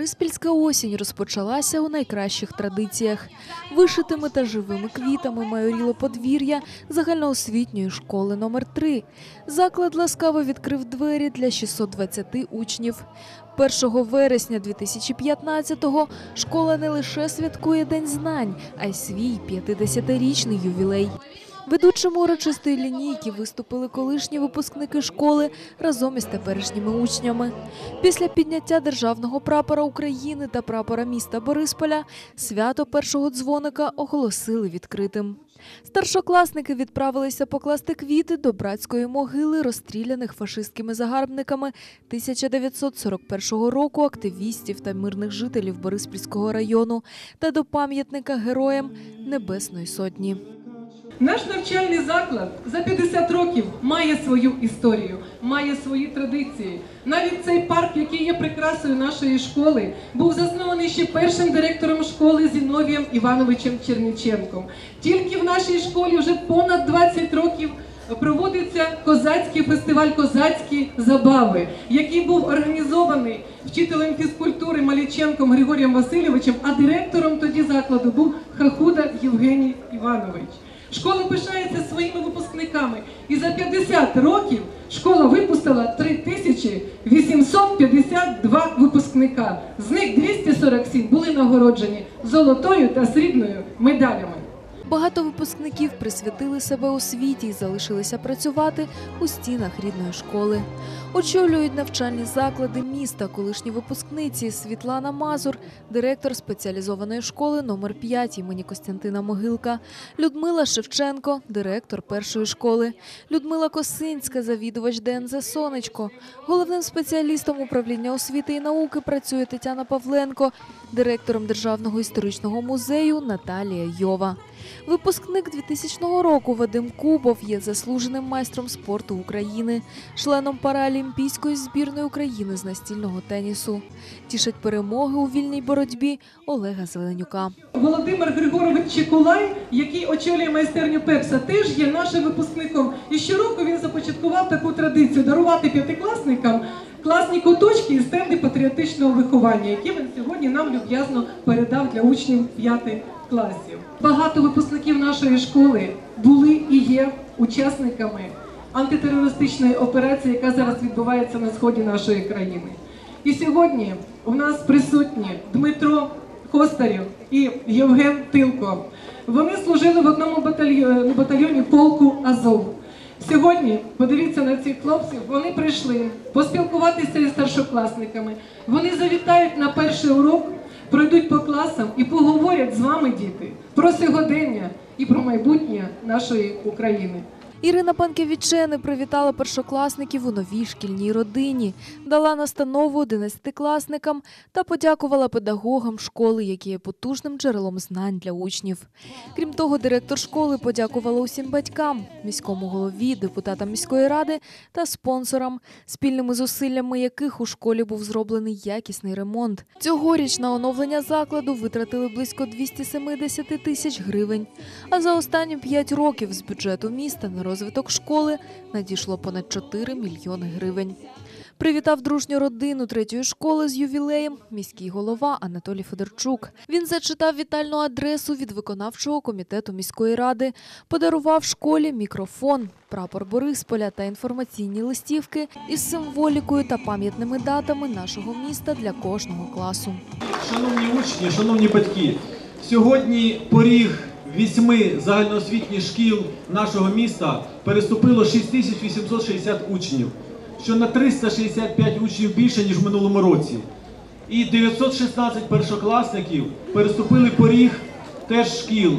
Бориспільська осінь розпочалася у найкращих традиціях. Вишитими та живими квітами майоріло подвір'я загальноосвітньої школи номер 3 Заклад ласкаво відкрив двері для 620 учнів. 1 вересня 2015-го школа не лише святкує День знань, а й свій 50-річний ювілей. Ведучими урочистої лінійки виступили колишні випускники школи разом із теперішніми учнями. Після підняття державного прапора України та прапора міста Борисполя свято першого дзвоника оголосили відкритим. Старшокласники відправилися покласти квіти до братської могили розстріляних фашистськими загарбниками 1941 року активістів та мирних жителів Бориспільського району та до пам'ятника героям Небесної Сотні. Наш навчальний заклад за 50 років має свою історію, має свої традиції. Навіть цей парк, який є прикрасою нашої школи, був заснований ще першим директором школи Зіновієм Івановичем Черніченком. Тільки в нашій школі вже понад 20 років проводиться козацький фестиваль Козацькі забави, який був організований вчителем фізкультури Маліченком Григорієм Васильовичем, а директором тоді закладу був Хахуда Євгеній Іванович. Школа пишається своїми випускниками, і за 50 років школа випустила 3852 випускника. З них 247 були нагороджені золотою та срібною медалями. Багато випускників присвятили себе освіті і залишилися працювати у стінах рідної школи. Очолюють навчальні заклади міста колишні випускниці Світлана Мазур, директор спеціалізованої школи номер 5 імені Костянтина Могилка, Людмила Шевченко, директор першої школи, Людмила Косинська, завідувач ДНЗ Сонечко. Головним спеціалістом управління освіти і науки працює Тетяна Павленко, директором Державного історичного музею Наталія Йова. Випускник 2000 року Вадим Кубов є заслуженим майстром спорту України, членом паралімпійської збірної України з настільного тенісу. Тішать перемоги у вільній боротьбі Олега Зеленюка. Володимир Григорович Чекулай, який очолює майстерню Пепса, теж є нашим випускником. І щороку він започаткував таку традицію дарувати п'ятикласникам класні куточки і стенди патріотичного виховання, які він сьогодні нам люб'язно передав для учнів п'ятих класів. Багато випускників нашої школи були і є учасниками антитерористичної операції, яка зараз відбувається на сході нашої країни. І сьогодні у нас присутні Дмитро Костарів і Євген Тилко. Вони служили в одному батальйоні, батальйоні полку Азов. Сьогодні подивіться на цих хлопців. Вони прийшли поспілкуватися із старшокласниками. Вони завітають на перший урок, пройдуть по класам і поговорять з вами, діти, про сьогодення і про майбутнє нашої України. Ірина Панкевічени привітала першокласників у новій шкільній родині, дала настанову одинадцятикласникам та подякувала педагогам школи, які є потужним джерелом знань для учнів. Крім того, директор школи подякувала усім батькам, міському голові, депутатам міської ради та спонсорам, спільними зусиллями яких у школі був зроблений якісний ремонт. Цьогоріч на оновлення закладу витратили близько 270 тисяч гривень. А за останні 5 років з бюджету міста на розвиток школи надійшло понад 4 мільйони гривень. Привітав дружню родину третьої школи з ювілеєм міський голова Анатолій Федорчук. Він зачитав вітальну адресу від виконавчого комітету міської ради, подарував школі мікрофон, прапор Борисполя та інформаційні листівки із символікою та пам'ятними датами нашого міста для кожного класу. Шановні учні, шановні батьки, сьогодні поріг вісьми загальноосвітніх шкіл нашого міста переступило 6860 учнів, що на 365 учнів більше, ніж в минулому році. І 916 першокласників переступили поріг теж шкіл,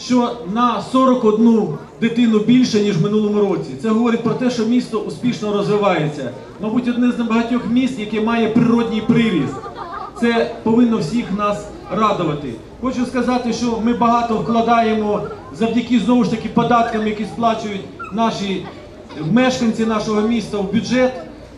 що на 41 дитину більше, ніж в минулому році. Це говорить про те, що місто успішно розвивається. Мабуть, одне з небагатьох міст, яке має природній приріст. Це повинно всіх нас радувати. Хочу сказати, що ми багато вкладаємо завдяки знову ж таки податкам, які сплачують наші мешканці нашого міста в бюджет.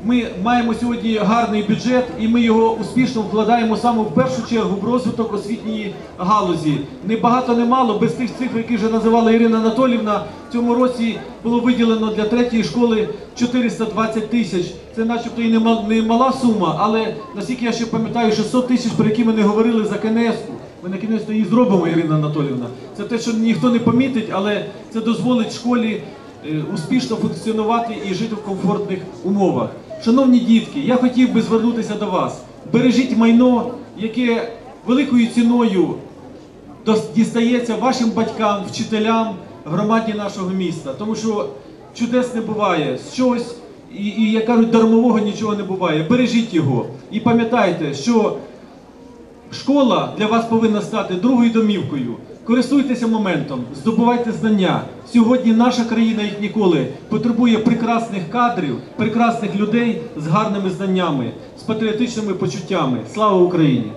Ми маємо сьогодні гарний бюджет, і ми його успішно вкладаємо саме в першу чергу в розвиток освітньої галузі. Не багато, не мало, без тих цифр, які вже називала Ірина Анатолівна. В цьому році було виділено для третьої школи 420 тисяч. Це начебто і не мал- не мала сума, але наскільки я ще пам'ятаю, 600 тисяч, про які ми не говорили за КНС-ку. Ми на кінець її зробимо, Ірина Анатолівна. Це те, що ніхто не помітить, але це дозволить школі е, успішно функціонувати і жити в комфортних умовах. Шановні дітки, я хотів би звернутися до вас. Бережіть майно, яке великою ціною дістається вашим батькам, вчителям, громаді нашого міста. Тому що чудес не буває. З чогось, і, і як кажуть, дармового нічого не буває. Бережіть його. І пам'ятайте, що Школа для вас повинна стати другою домівкою. Користуйтеся моментом, здобувайте знання. Сьогодні наша країна, як ніколи, потребує прекрасних кадрів, прекрасних людей з гарними знаннями, з патріотичними почуттями. Слава Україні!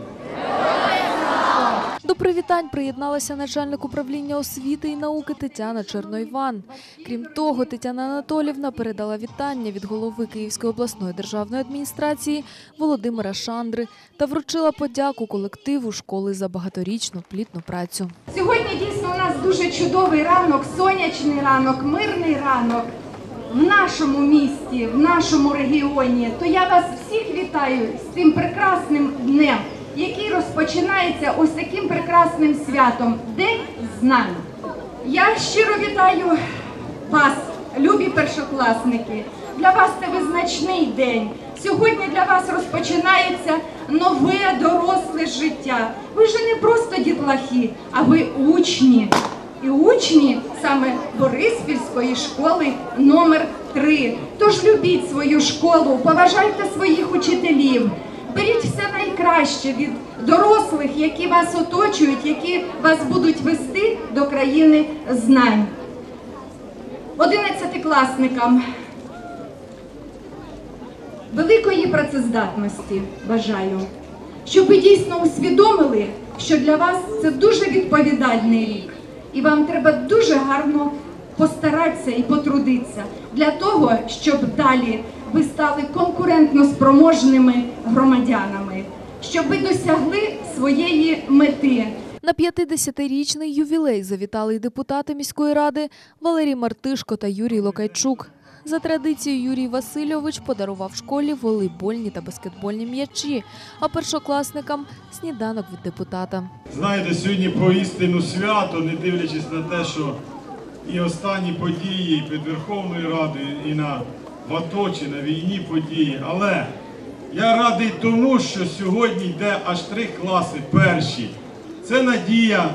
Привітань приєдналася начальник управління освіти і науки Тетяна Черноїван. Крім того, Тетяна Анатолівна передала вітання від голови Київської обласної державної адміністрації Володимира Шандри та вручила подяку колективу школи за багаторічну плідну працю. Сьогодні дійсно у нас дуже чудовий ранок, сонячний ранок, мирний ранок в нашому місті, в нашому регіоні. То я вас всіх вітаю з цим прекрасним днем, який розпочинається ось таким прекрасним святом День знань. Я щиро вітаю вас, любі першокласники. Для вас це визначний день. Сьогодні для вас розпочинається нове доросле життя. Ви вже не просто дітлахи, а ви учні. І учні саме Бориспільської школи номер 3 Тож любіть свою школу, поважайте своїх учителів. Беріть все найкраще від дорослих, які вас оточують, які вас будуть вести до країни знань. Одинадцятикласникам великої працездатності бажаю, щоб ви дійсно усвідомили, що для вас це дуже відповідальний рік, і вам треба дуже гарно постаратися і потрудитися для того, щоб далі ви стали конкурентно спроможними громадянами, щоб ви досягли своєї мети. На 50-річний ювілей завітали й депутати міської ради Валерій Мартишко та Юрій Локайчук. За традицією Юрій Васильович подарував школі волейбольні та баскетбольні м'ячі, а першокласникам сніданок від депутата. Знаєте, сьогодні поістину свято, не дивлячись на те, що і останні події під Верховною Радою, і на в на війні події. Але я радий тому, що сьогодні йде аж три класи перші. Це надія,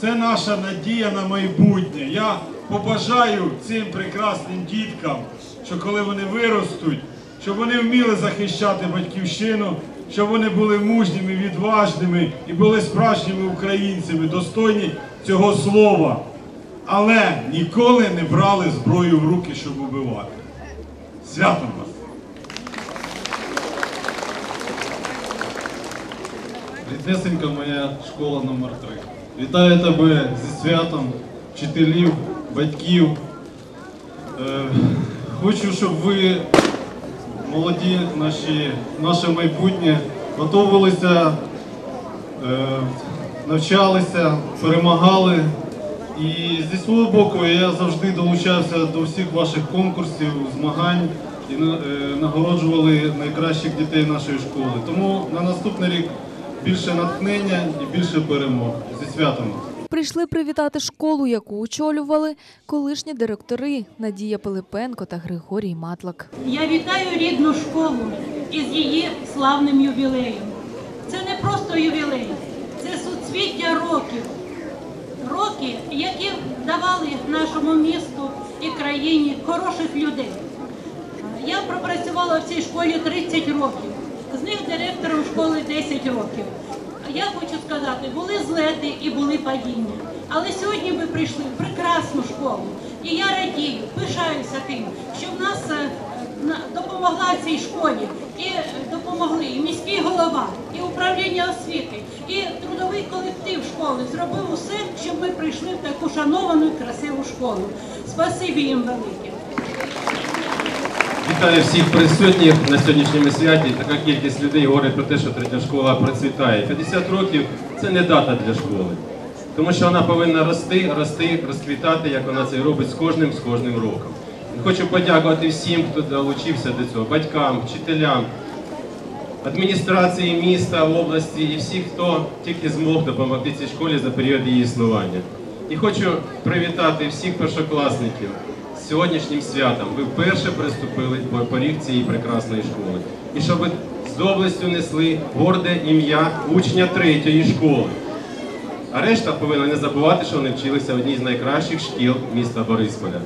це наша надія на майбутнє. Я побажаю цим прекрасним діткам, що коли вони виростуть, щоб вони вміли захищати батьківщину, щоб вони були мужніми, відважними і були справжніми українцями, достойні цього слова. Але ніколи не брали зброю в руки, щоб убивати. Святом вас! Ріднесенька моя школа номер 3 Вітаю тебе зі святом, вчителів, батьків. Е, хочу, щоб ви, молоді, наші, наше майбутнє, готувалися, е, навчалися, перемагали. І зі свого боку я завжди долучався до всіх ваших конкурсів, змагань і на- е, нагороджували найкращих дітей нашої школи. Тому на наступний рік більше натхнення і більше перемог. Зі святом! Прийшли привітати школу, яку очолювали колишні директори Надія Пилипенко та Григорій Матлак. Я вітаю рідну школу із її славним ювілеєм. Це не просто ювілей, це суцвіття років. Роки, які давали нашому місту і країні хороших людей. Я пропрацювала в цій школі 30 років, з них директором школи 10 років. Я хочу сказати, були злети і були падіння. Але сьогодні ви прийшли в прекрасну школу. І я радію, пишаюся тим, що в нас е, допомогла цій школі, і е, допомогли і міський голова, і управління освіти, і трудовий колектив школи зробив усе, щоб ми прийшли в таку шановану і красиву школу. Спасибі їм велике. Вітаю всіх присутніх на сьогоднішньому святі. Така кількість людей говорить про те, що третя школа процвітає. 50 років це не дата для школи, тому що вона повинна рости, рости, розквітати, як вона це робить з кожним з кожним роком. Хочу подякувати всім, хто долучився до цього, батькам, вчителям, адміністрації міста, області і всіх, хто тільки змог допомогти цій школі за період її існування. І хочу привітати всіх першокласників сьогоднішнім святом. Ви вперше приступили по поріг цієї прекрасної школи. І щоб ви з доблестю несли горде ім'я учня третьої школи. А решта повинна не забувати, що вони вчилися в одній з найкращих шкіл міста Борисполя.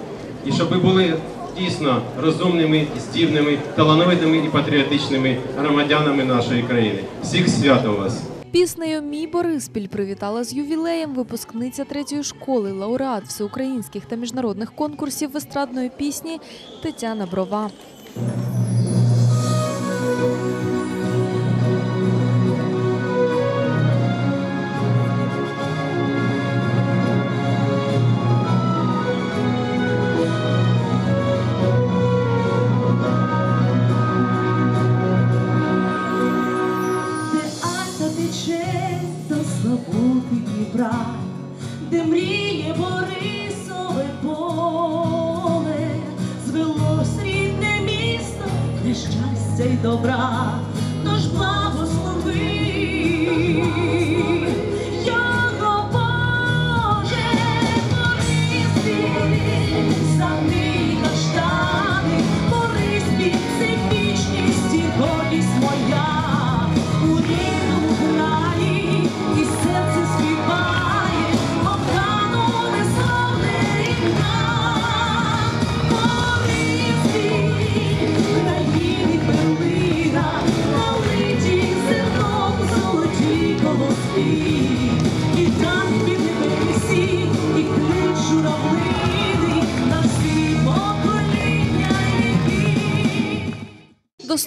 І щоб ви були дійсно розумними, здібними, талановитими і патріотичними громадянами нашої країни. Всіх святом вас! Піснею Мій Бориспіль привітала з ювілеєм випускниця третьої школи, лауреат всеукраїнських та міжнародних конкурсів естрадної пісні Тетяна Брова. Щастя й добра, тож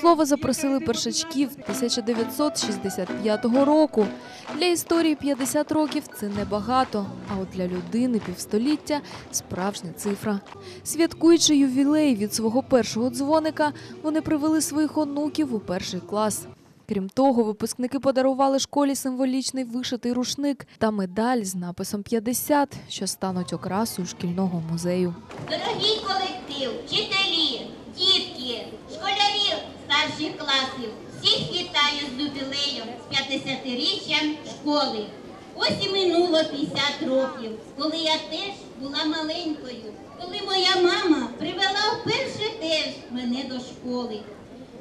слова запросили першачків 1965 року. Для історії 50 років це небагато, а от для людини півстоліття справжня цифра. Святкуючи ювілей від свого першого дзвоника, вони привели своїх онуків у перший клас. Крім того, випускники подарували школі символічний вишитий рушник та медаль з написом 50, що стануть окрасою шкільного музею. Дорогий колектив, вчителі, старших класів, всіх вітаю з юбілеєм, з 50-річчям школи. Ось і минуло 50 років, коли я теж була маленькою, коли моя мама привела вперше теж мене до школи.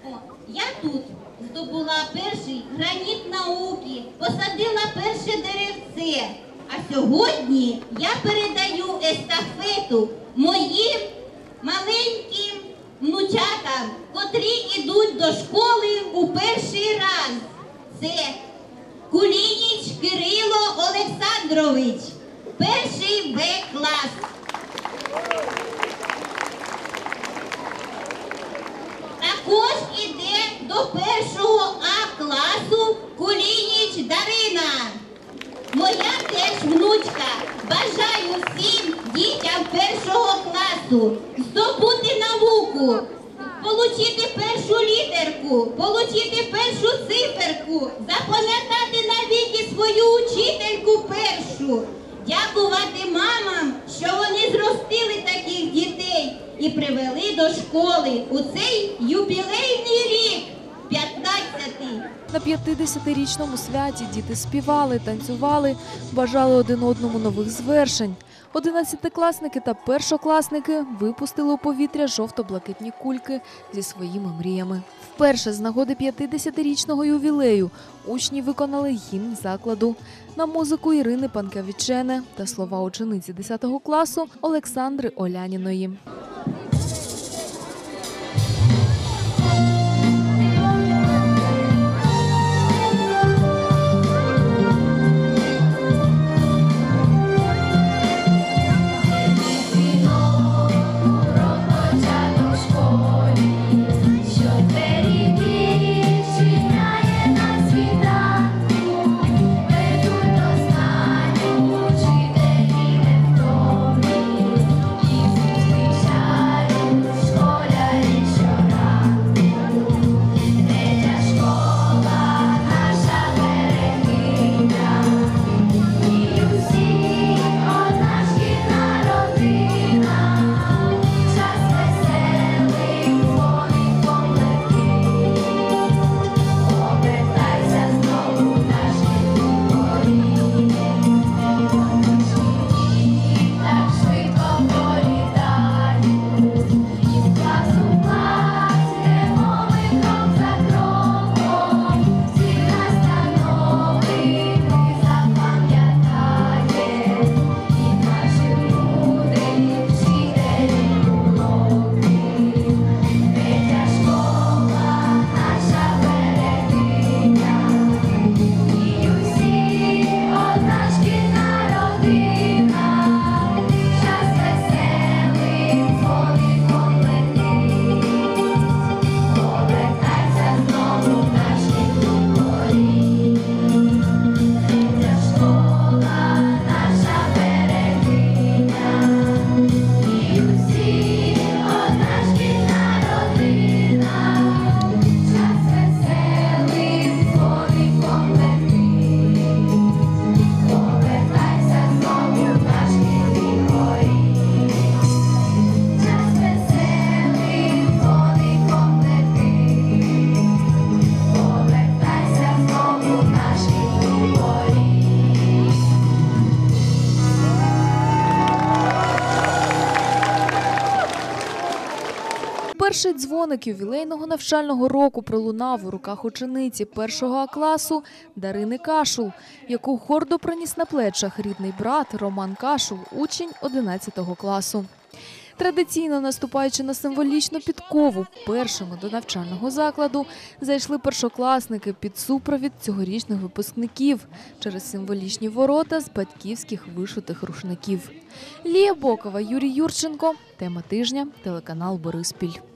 О, я тут здобула перший граніт науки, посадила перше деревце. А сьогодні я передаю естафету моїм маленьким внучатам, котрі йдуть до школи у перший раз. Це Кулініч Кирило Олександрович, перший Б клас. Також іде до першого А класу Кулініч Дарина. Моя теж внучка. Бажаю всім дітям першого класу здобути науку, получити першу літерку, получити першу циферку, запам'ятати навіки свою учительку першу. Дякувати мамам, що вони зростили таких дітей і привели до школи у цей юбілейний рік, 15-й. На 50-річному святі діти співали, танцювали, бажали один одному нових звершень. Одинадцятикласники та першокласники випустили у повітря жовто-блакитні кульки зі своїми мріями. Вперше з нагоди 50-річного ювілею учні виконали гімн закладу на музику Ірини Панкавічене та слова учениці 10 класу Олександри Оляніної. Перший дзвоник ювілейного навчального року пролунав у руках учениці першого А класу Дарини Кашул, яку гордо приніс на плечах рідний брат Роман Кашул, учень 11 класу. Традиційно наступаючи на символічну підкову, першими до навчального закладу зайшли першокласники під супровід цьогорічних випускників через символічні ворота з батьківських вишитих рушників. Лія Бокова, Юрій Юрченко. Тема тижня. Телеканал Бориспіль.